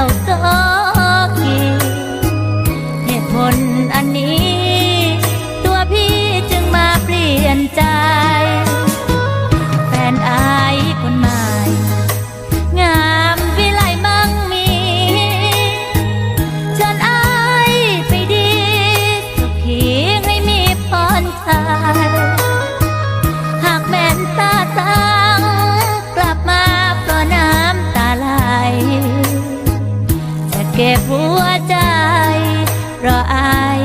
าโศกีเหตุผลอันนี้ ตัวพี่จึงมาเปลี่ยนใจ แฟนอายคนใหม่ งามวิไลมังมีเชิอายไปดีสุขีให้มีพร เก็บหัวใจรอะอาย